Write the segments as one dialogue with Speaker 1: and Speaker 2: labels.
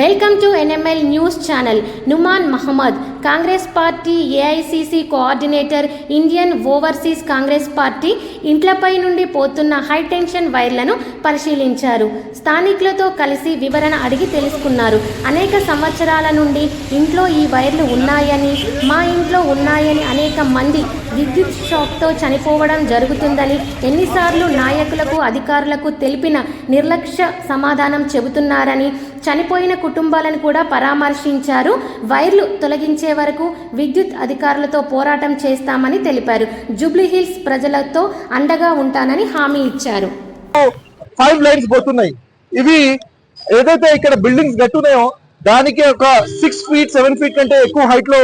Speaker 1: Welcome to NML news channel. Numan Mohammed Congress party AICC coordinator Indian overseas Congress party ఇంట్లపై నుండి పోతున్న high tension వైర్లను పరిశీలించారు. స్థానికులతో కలిసి వివరణ అడిగి తెలుసుకున్నారు. అనేక సంవత్సరాల నుండి ఇంట్లో ఈ వైర్లు ఉన్నాయని మా ఇంట్లో ఉన్నాయని అనేక మంది విద్యుత్ షాక్తో చనిపోవడం జరుగుతుందని ఎన్నిసార్లు నాయకులకు అధికారులకు తెలిపిన నిర్లక్ష్య సమాధానం చెబుతున్నారని చనిపోయిన కుటుంబాలను కూడా పరామర్శించారు. వైర్లు తొలగించే వరకు విద్యుత్ అధికారులతో పోరాటం చేస్తామని తెలిపారు. జూబ్లీహిల్స్ ప్రజలతో అండగా ఉంటానని హామీ ఇచ్చారు.
Speaker 2: ఫైవ్ లైన్స్ పోతున్నాయి. ఇవి ఏదైతే ఇక్కడ బిల్డింగ్స్ కట్టున్నాయో దానికి ఒక సిక్స్ ఫీట్ సెవెన్ ఫీట్ కంటే ఎక్కువ హైట్లో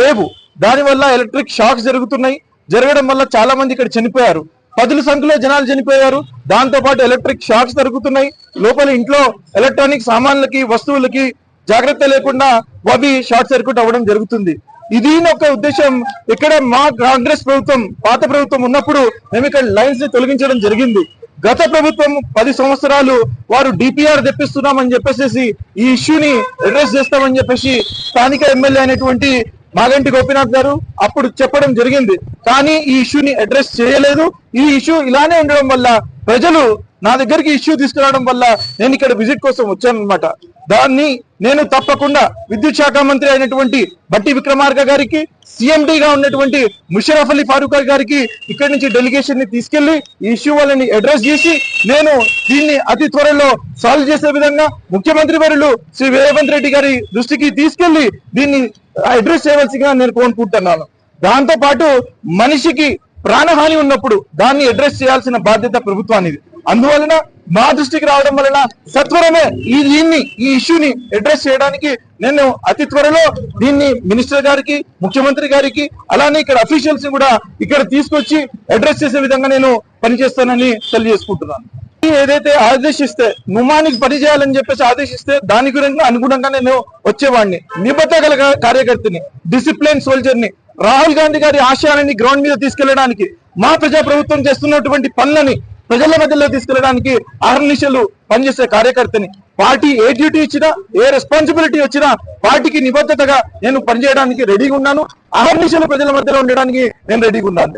Speaker 2: లేవు. దానివల్ల ఎలక్ట్రిక్ షాక్స్ జరుగుతున్నాయి. జరగడం వల్ల చాలా మంది ఇక్కడ చనిపోయారు. పదుల సంఖ్యలో జనాలు చనిపోయారు. దాంతో పాటు ఎలక్ట్రిక్ షాక్స్ జరుగుతున్నాయి. లోపల ఇంట్లో ఎలక్ట్రానిక్ సామాన్లకి వస్తువులకి జాగ్రత్త లేకుండా అవి షార్ట్ సర్క్యూట్ అవ్వడం జరుగుతుంది. ఇది ఒక ఉద్దేశం. ఇక్కడ మా కాంగ్రెస్ ప్రభుత్వం పాత ప్రభుత్వం ఉన్నప్పుడు మేము ఇక్కడ లైన్స్ని తొలగించడం జరిగింది. గత ప్రభుత్వం పది సంవత్సరాలు వారు డిపిఆర్ తెప్పిస్తున్నామని చెప్పేసి ఈ ఇష్యూని అడ్రస్ చేస్తామని చెప్పేసి స్థానిక ఎమ్మెల్యే అయినటువంటి మాగంటి గోపీనాథ్ గారు అప్పుడు చెప్పడం జరిగింది. కానీ ఈ ఇష్యూని అడ్రస్ చేయలేదు. ఈ ఇష్యూ ఇలానే ఉండడం వల్ల ప్రజలు నా దగ్గరికి ఇష్యూ తీసుకురావడం వల్ల నేను ఇక్కడ విజిట్ కోసం వచ్చాను అనమాట దాన్ని నేను తప్పకుండా విద్యుత్ శాఖ మంత్రి అయినటువంటి బట్టి విక్రమార్క గారికి CMD గా ఉన్నటువంటి ముషరఫ్ అలీ ఫారూక్ గారికి ఇక్కడి నుంచి డెలిగేషన్ని తీసుకెళ్ళి ఈ ఇష్యూ వాళ్ళని అడ్రస్ చేసి నేను దీన్ని అతి త్వరలో సాల్వ్ చేసే విధంగా ముఖ్యమంత్రి వర్యులు శ్రీ రేవంత్ రెడ్డి గారి దృష్టికి తీసుకెళ్ళి దీన్ని అడ్రస్ చేయవలసిగా నేను కోరుకుంటున్నాను. దాంతో పాటు మనిషికి ప్రాణహాని ఉన్నప్పుడు దాన్ని అడ్రస్ చేయాల్సిన బాధ్యత ప్రభుత్వానికి అందువలన మా దృష్టికి రావడం వలన సత్వరమే ఈ దీన్ని ఈ ఇష్యూని అడ్రస్ చేయడానికి నేను అతి త్వరలో దీన్ని మినిస్టర్ గారికి ముఖ్యమంత్రి గారికి అలానే ఇక్కడ అఫీషియల్స్ కూడా ఇక్కడ తీసుకొచ్చి అడ్రస్ చేసే విధంగా నేను పనిచేస్తానని తెలియజేసుకుంటున్నాను. ఏదైతే ఆదేశిస్తే నుమానికి పని చేయాలని చెప్పేసి ఆదేశిస్తే దాని గురించి అనుగుణంగా నేను వచ్చేవాడిని. నిబద్ధత గల కార్యకర్తని డిసిప్లిన్ సోల్జర్ని రాహుల్ గాంధీ గారి ఆశయాలని గ్రౌండ్ మీద తీసుకెళ్ళడానికి మా ప్రజా ప్రభుత్వం చేస్తున్నటువంటి పనులని ప్రజల మధ్యలో తీసుకెళ్ళడానికి అహర్నిశలు పనిచేసే కార్యకర్తని. పార్టీ ఏ డ్యూటీ ఇచ్చినా ఏ రెస్పాన్సిబిలిటీ వచ్చినా పార్టీకి నిబద్ధతగా నేను పనిచేయడానికి రెడీగా ఉన్నాను. అహర్నిశలు ప్రజల మధ్యలో ఉండడానికి నేను రెడీగా ఉన్నాను.